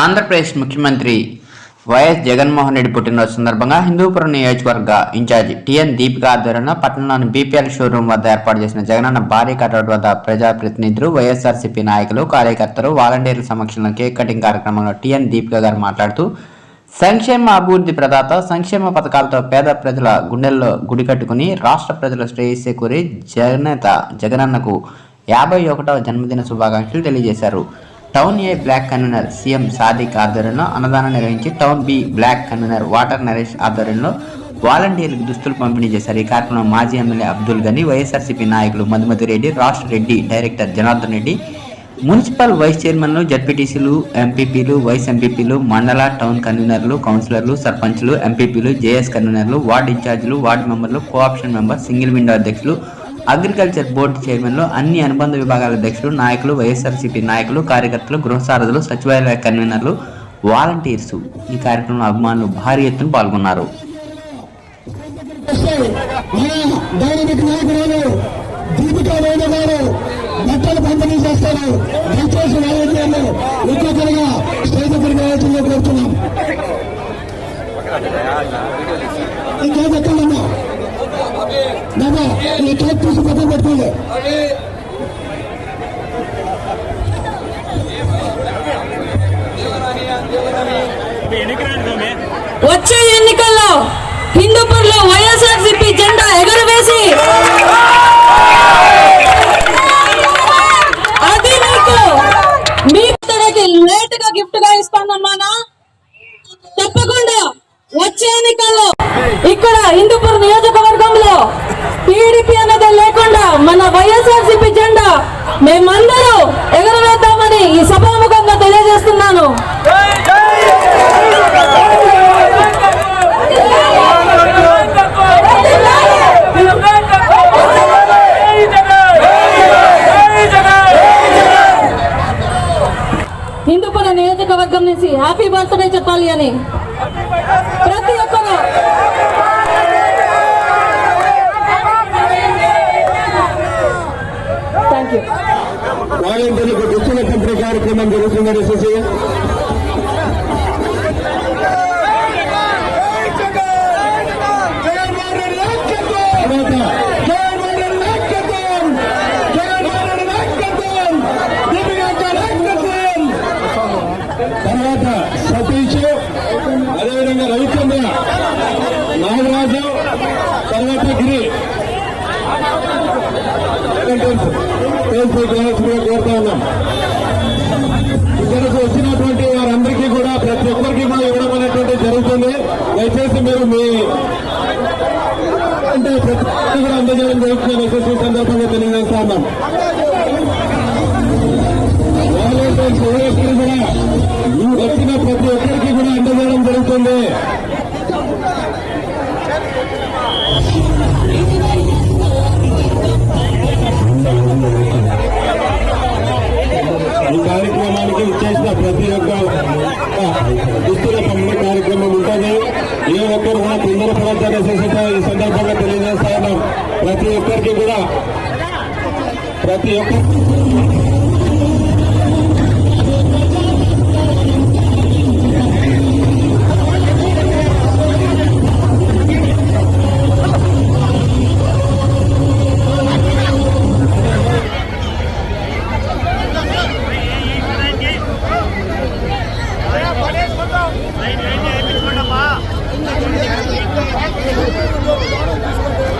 ఆంధ్రప్రదేశ్ ముఖ్యమంత్రి వైఎస్ జగన్మోహన్ రెడ్డి పుట్టినరోజు సందర్భంగా హిందూపురం నియోజకవర్గ ఇన్ఛార్జి టిఎన్ దీపిక ఆధ్వర్యంలో పట్టణంలోని బీపీఎల్ షోరూం వద్ద ఏర్పాటు చేసిన జగనన్న భారీ కటౌట్ వద్ద ప్రజాప్రతినిధులు వైఎస్ఆర్సీపీ నాయకులు కార్యకర్తలు వాలంటీర్ల సమక్షంలో కేక్ కటింగ్ కార్యక్రమంలో టిఎన్ దీపిక గారు మాట్లాడుతూ సంక్షేమ అభివృద్ధి ప్రదాత సంక్షేమ పథకాలతో పేద ప్రజల గుండెల్లో గుడి కట్టుకుని రాష్ట్ర ప్రజల శ్రేయస్సే కోరి జగనేత జగనన్నకు యాభై ఒకటవ జన్మదిన శుభాకాంక్షలు తెలియజేశారు. Town A block convener CM Sadiq ఆధ్వర్యంలో అన్నదానం నిర్వహించి town B block convener water Naresh ఆధ్వర్యంలో వాలంటీర్లకు దుస్తులు పంపిణీ చేశారు. ఈ కార్యక్రమంలో మాజీ ఎమ్మెల్యే అబ్దుల్ గని వైఎస్ఆర్సీపీ నాయకులు మధుమతి రెడ్డి రాష్ట్ర Reddy director Janardhan Reddy municipal vice చైర్మన్లు జడ్పీటీసీలు ఎంపీపీలు వైస్ ఎంపీపీలు మండల టౌన్ కన్వీనర్లు కౌన్సిలర్లు సర్పంచ్లు ఎంపీపీలు జేఎస్ కన్వీనర్లు వార్డు ఇన్ఛార్జీలు వార్డు మెంబర్లు కోఆప్షన్ మెంబర్ సింగిల్ విండో అధ్యక్షులు అగ్రికల్చర్ బోర్డు చైర్మన్లు అన్ని అనుబంధ విభాగాల అధ్యక్షులు నాయకులు వైఎస్ఆర్సీపీ నాయకులు కార్యకర్తలు గృహసారథులు సచివాలయ కన్వీనర్లు వాలంటీర్స్. ఈ కార్యక్రమంలో అభిమానులు భారీ ఎత్తున పాల్గొన్నారు. బట్టలు పంపిణీ చేస్తారు దయచేసి వాలంటీర్లు ఒక్కొక్కరుగా స్టేజ్ దగ్గరికి రావాల్సిందిగా కోరుతున్నాం బాబా ఈ కేక్ తీసి పక్కన పెట్టుకోండి వచ్చే ఎన్నికల్లో హిందూపూర్లో వైఎస్ఆర్సీపీ జెండా ఎగరవేసి అది నీకు మీ లేట్గా గిఫ్ట్గా ఇస్తానన్నానా? తప్పకుండా వచ్చే ఎన్నికల్లో ఇక్కడ హిందూపూర్ నియోజక వైఎస్ఆర్సీపీ జెండా మేమందరూ ఎగరవేద్దామని ఈ సభాముఖంగా తెలియజేస్తున్నాను. హిందూపుర నియోజకవర్గం నుంచి హ్యాపీ బర్త్డే చెప్పాలి అని ప్రతి ఒక్కరు వాలంటీర్లకు దుస్తుల పంపిణీ కార్యక్రమం జరుగుతుందని చూసి తర్వాత సతీష్ అదేవిధంగా రవిచంద్ర నాగరాజు తర్వాత గిరి. కోరుతా ఉన్నాం. ఇక్కడికి వచ్చినటువంటి వారందరికీ కూడా ప్రతి ఒక్కరికి కూడా ఇవ్వడం అనేటువంటి జరుగుతుంది. దయచేసి మీరు మీ అంటే ప్రతి ఒక్కరికి కూడా అందజేయడం జరుగుతుంది అనేసి సందర్భంగా తెలియజేస్తా ఉన్నాం. ఈ వచ్చిన ప్రతి ఒక్కరికి కూడా అందజేయడం జరుగుతుంది. ఏ ఒక్కరు కూడా తొందరపడద్దనేసి ఈ సందర్భంగా తెలియజేస్తా ఉన్నాం ప్రతి ఒక్కరికి కూడా ప్రతి ఒక్కరికి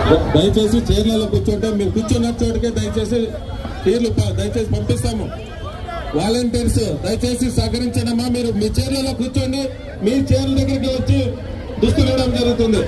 దయచేసి చైర్లలో కూర్చుంటే మీరు కూర్చున్న చోటుకే దయచేసి చైర్లు దయచేసి పంపిస్తాము. వాలంటీర్స్ దయచేసి సహకరించడమ్మా. మీరు మీ చైర్లలో కూర్చోండి. మీ చైర్ల దగ్గరికి వచ్చి దుస్తులు ఇవ్వడం జరుగుతుంది.